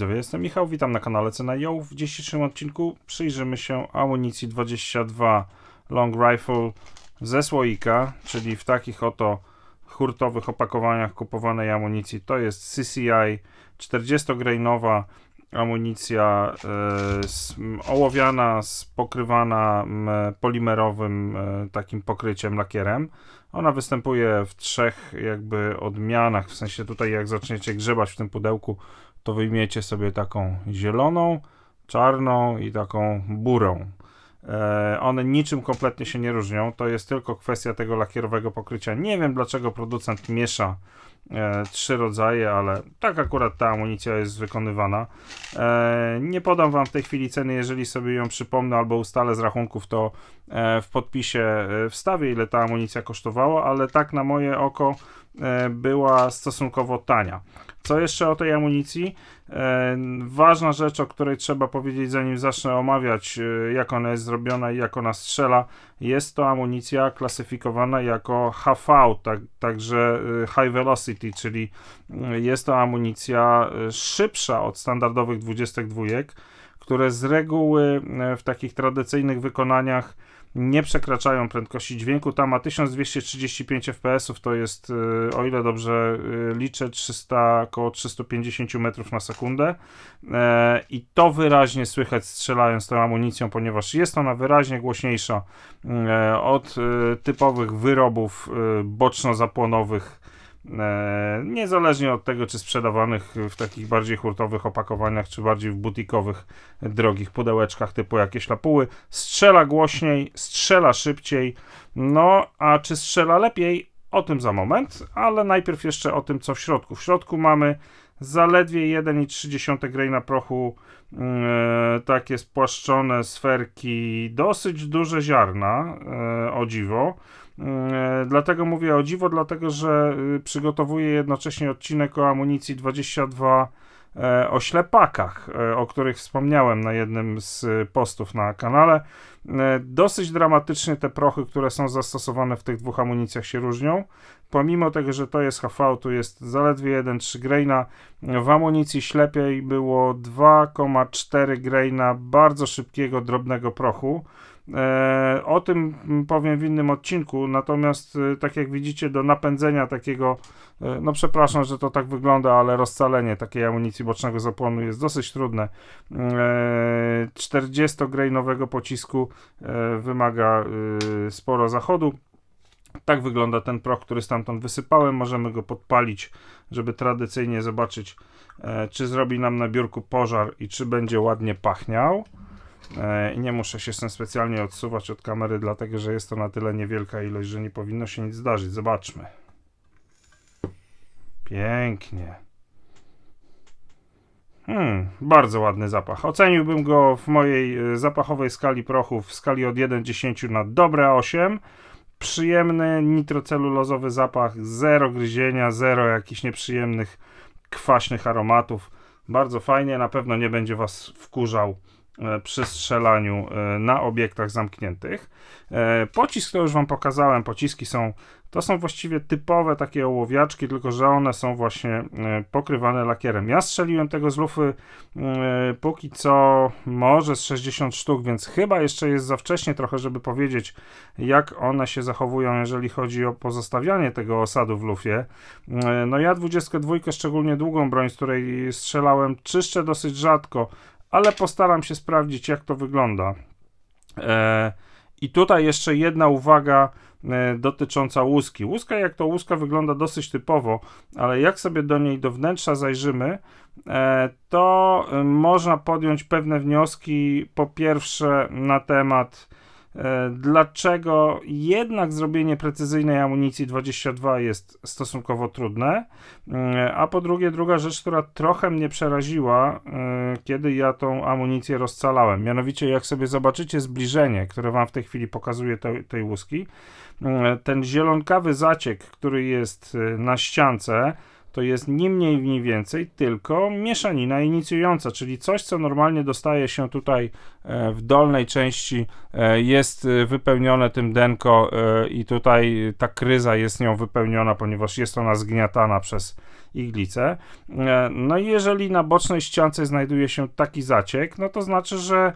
widzowie, jestem Michał, witam na kanale Cena Ją. W dzisiejszym odcinku przyjrzymy się amunicji 22 Long Rifle ze słoika, czyli w takich oto hurtowych opakowaniach kupowanej amunicji. To jest CCI 40-grainowa amunicja e, ołowiana, pokrywana m, polimerowym e, takim pokryciem, lakierem. Ona występuje w trzech jakby odmianach, w sensie tutaj jak zaczniecie grzebać w tym pudełku, to wyjmiecie sobie taką zieloną, czarną i taką burą. E, one niczym kompletnie się nie różnią, to jest tylko kwestia tego lakierowego pokrycia. Nie wiem dlaczego producent miesza e, trzy rodzaje, ale tak akurat ta amunicja jest wykonywana. E, nie podam wam w tej chwili ceny, jeżeli sobie ją przypomnę albo ustalę z rachunków, to w podpisie wstawię ile ta amunicja kosztowała, ale tak na moje oko była stosunkowo tania. Co jeszcze o tej amunicji? E, ważna rzecz, o której trzeba powiedzieć, zanim zacznę omawiać, e, jak ona jest zrobiona i jak ona strzela, jest to amunicja klasyfikowana jako HV, tak, także e, High Velocity, czyli e, jest to amunicja e, szybsza od standardowych 22, które z reguły e, w takich tradycyjnych wykonaniach nie przekraczają prędkości dźwięku. Ta ma 1235 fps, to jest, y, o ile dobrze y, liczę, 300, około 350 metrów na sekundę. E, I to wyraźnie słychać strzelając tą amunicją, ponieważ jest ona wyraźnie głośniejsza e, od y, typowych wyrobów y, boczno-zapłonowych. E, niezależnie od tego, czy sprzedawanych w takich bardziej hurtowych opakowaniach, czy bardziej w butikowych, drogich pudełeczkach typu jakieś lapuły, strzela głośniej, strzela szybciej. No, a czy strzela lepiej? O tym za moment, ale najpierw jeszcze o tym, co w środku. W środku mamy zaledwie 1,3 graina prochu, e, takie spłaszczone sferki, dosyć duże ziarna, e, o dziwo. E, Dlatego mówię o dziwo, dlatego że y, przygotowuję jednocześnie odcinek o amunicji 22 e, o ślepakach, e, o których wspomniałem na jednym z y, postów na kanale. Dosyć dramatycznie te prochy, które są zastosowane w tych dwóch amunicjach się różnią. Pomimo tego, że to jest HV, tu jest zaledwie 1,3 graina. W amunicji ślepiej było 2,4 graina bardzo szybkiego, drobnego prochu. E, o tym powiem w innym odcinku, natomiast e, tak jak widzicie, do napędzenia takiego, e, no przepraszam, że to tak wygląda, ale rozcalenie takiej amunicji bocznego zapłonu jest dosyć trudne. E, 40-grainowego pocisku wymaga sporo zachodu. Tak wygląda ten proch, który stamtąd wysypałem. Możemy go podpalić, żeby tradycyjnie zobaczyć, czy zrobi nam na biurku pożar i czy będzie ładnie pachniał. E, I nie muszę się tym specjalnie odsuwać od kamery, dlatego że jest to na tyle niewielka ilość, że nie powinno się nic zdarzyć. Zobaczmy. Pięknie. Hmm, bardzo ładny zapach. Oceniłbym go w mojej e, zapachowej skali prochów w skali od 1 do 10 na dobre 8. Przyjemny nitrocelulozowy zapach, zero gryzienia, zero jakichś nieprzyjemnych, kwaśnych aromatów. Bardzo fajnie, na pewno nie będzie Was wkurzał e, przy strzelaniu e, na obiektach zamkniętych. E, Pocisk to już Wam pokazałem, pociski są, to są właściwie typowe takie ołowiaczki, tylko że one są właśnie e, pokrywane lakierem. Ja strzeliłem tego z lufy e, póki co może z 60 sztuk, więc chyba jeszcze jest za wcześnie trochę, żeby powiedzieć jak one się zachowują, jeżeli chodzi o pozostawianie tego osadu w lufie. E, No ja 22, szczególnie długą broń, z której strzelałem, czyszczę dosyć rzadko, ale postaram się sprawdzić, jak to wygląda. E, I tutaj jeszcze jedna uwaga e, dotycząca łuski. Łuska, jak to łuska wygląda dosyć typowo, ale jak sobie do niej do wnętrza zajrzymy, e, to można podjąć pewne wnioski. Po pierwsze, na temat dlaczego jednak zrobienie precyzyjnej amunicji 22 jest stosunkowo trudne. E, A po drugie, druga rzecz, która trochę mnie przeraziła, e, kiedy ja tą amunicję rozcalałem. Mianowicie, jak sobie zobaczycie zbliżenie, które wam w tej chwili pokazuje te, tej łuski, e, ten zielonkawy zaciek, który jest e, na ściance, to jest nie mniej, nie więcej, tylko mieszanina inicjująca, czyli coś, co normalnie dostaje się tutaj e, w dolnej części, e, jest e, wypełnione tym denko i tutaj ta kryza jest nią wypełniona, ponieważ jest ona zgniatana przez iglicę. No i jeżeli na bocznej ściance znajduje się taki zaciek, no to znaczy, że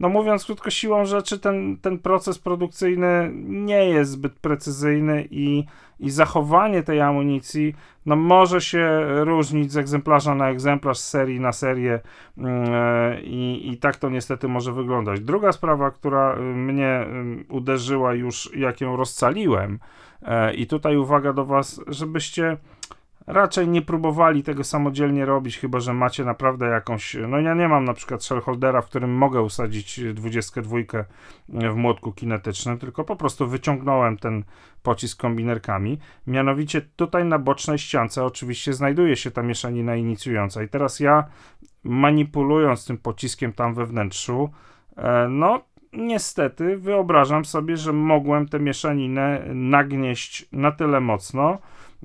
no mówiąc krótko, siłą rzeczy ten, ten proces produkcyjny nie jest zbyt precyzyjny i, i zachowanie tej amunicji no może się różnić z egzemplarza na egzemplarz, z serii na serię e, i, tak to niestety może wyglądać. Druga sprawa, która y, mnie y, uderzyła już jak ją rozcaliłem e, i tutaj uwaga do Was, żebyście raczej nie próbowali tego samodzielnie robić, chyba że macie naprawdę jakąś. No ja nie mam na przykład shellholdera, w którym mogę usadzić 22 w młotku kinetycznym, tylko po prostu wyciągnąłem ten pocisk kombinerkami. Mianowicie tutaj na bocznej ściance oczywiście znajduje się ta mieszanina inicjująca. I teraz ja manipulując tym pociskiem tam we wnętrzu, e, no niestety wyobrażam sobie, że mogłem tę mieszaninę nagnieść na tyle mocno,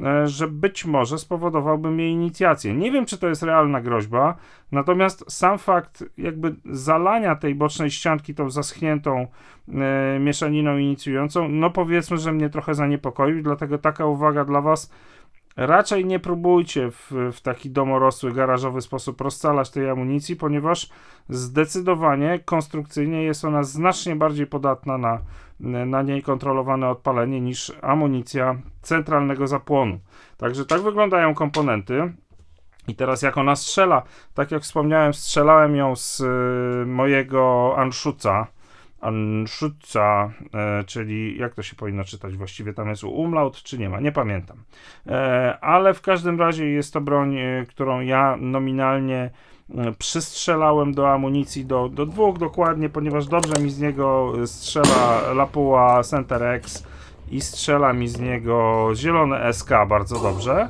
E, że być może spowodowałbym jej inicjację. Nie wiem, czy to jest realna groźba, natomiast sam fakt jakby zalania tej bocznej ścianki tą zaschniętą e, mieszaniną inicjującą, no powiedzmy, że mnie trochę zaniepokoił, dlatego taka uwaga dla Was. Raczej nie próbujcie w, w taki domorosły, garażowy sposób rozcalać tej amunicji, ponieważ zdecydowanie konstrukcyjnie jest ona znacznie bardziej podatna na na niej kontrolowane odpalenie niż amunicja centralnego zapłonu. Także tak wyglądają komponenty. I teraz jak ona strzela, tak jak wspomniałem, strzelałem ją z y, mojego Anszuca, Anschuca, e, czyli jak to się powinno czytać właściwie, tam jest umlaut, czy nie ma, nie pamiętam. E, ale w każdym razie jest to broń, e, którą ja nominalnie przystrzelałem do amunicji do, do dwóch dokładnie, ponieważ dobrze mi z niego strzela Lapua Center X i strzela mi z niego zielony SK bardzo dobrze.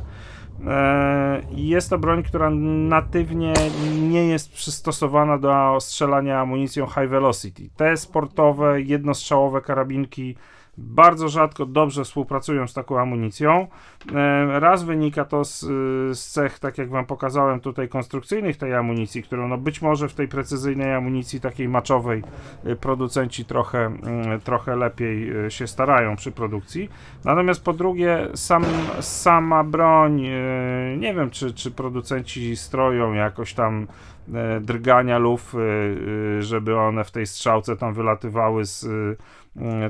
E, jest to broń, która natywnie nie jest przystosowana do strzelania amunicją high velocity. Te sportowe, jednostrzałowe karabinki bardzo rzadko dobrze współpracują z taką amunicją. E, raz wynika to z, z, cech, tak jak Wam pokazałem tutaj, konstrukcyjnych tej amunicji, którą no być może w tej precyzyjnej amunicji takiej maczowej e, producenci trochę, mm, trochę lepiej e, się starają przy produkcji. Natomiast po drugie, sam, sama broń, nie wiem czy, czy producenci stroją jakoś tam drgania luf, żeby one w tej strzałce tam wylatywały z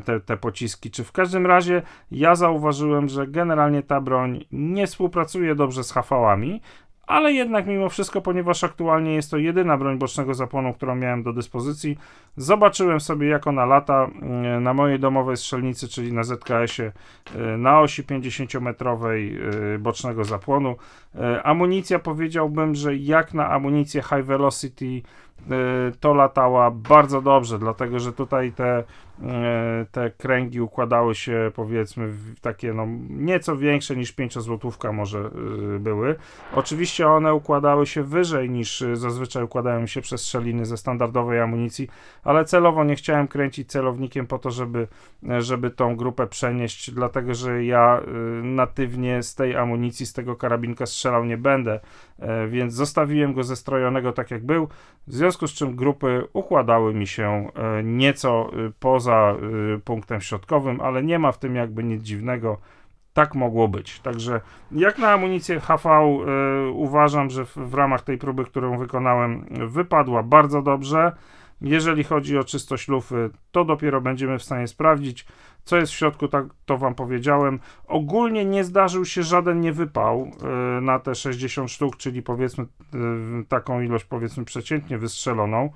te, te pociski, czy w każdym razie ja zauważyłem, że generalnie ta broń nie współpracuje dobrze z hafałami, ale jednak mimo wszystko, ponieważ aktualnie jest to jedyna broń bocznego zapłonu, którą miałem do dyspozycji, zobaczyłem sobie jak ona lata mm, na mojej domowej strzelnicy, czyli na ZKS-ie y, na osi 50-metrowej y, bocznego zapłonu. Y, amunicja powiedziałbym, że jak na amunicję high velocity to latała bardzo dobrze, dlatego że tutaj te te kręgi układały się powiedzmy w takie no, nieco większe niż 5 złotówka może e, były. Oczywiście one układały się wyżej niż e, zazwyczaj układają się przez strzeliny ze standardowej amunicji, ale celowo nie chciałem kręcić celownikiem po to, żeby, żeby tą grupę przenieść, dlatego że ja natywnie z tej amunicji, z tego karabinka strzelał nie będę, więc zostawiłem go zestrojonego tak jak był, w związku z czym grupy układały mi się nieco poza poza y, punktem środkowym, ale nie ma w tym jakby nic dziwnego. Tak mogło być. Także jak na amunicję HV y, uważam, że w, w ramach tej próby, którą wykonałem, wypadła bardzo dobrze. Jeżeli chodzi o czystość lufy, to dopiero będziemy w stanie sprawdzić. Co jest w środku, tak to Wam powiedziałem. Ogólnie nie zdarzył się żaden niewypał y, na te 60 sztuk, czyli powiedzmy y, taką ilość powiedzmy przeciętnie wystrzeloną.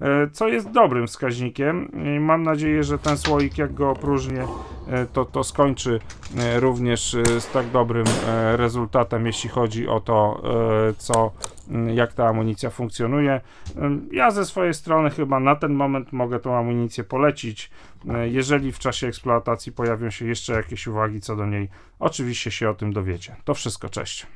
E, co jest dobrym wskaźnikiem. Mam nadzieję, że ten słoik, jak go opróżnię, e, to, to skończy e, również z tak dobrym rezultatem, jeśli chodzi o to, co, jak ta amunicja funkcjonuje. Ja ze swojej strony chyba na ten moment mogę tą amunicję polecić. Jeżeli w czasie eksploatacji pojawią się jeszcze jakieś uwagi co do niej, oczywiście się o tym dowiecie. To wszystko, cześć.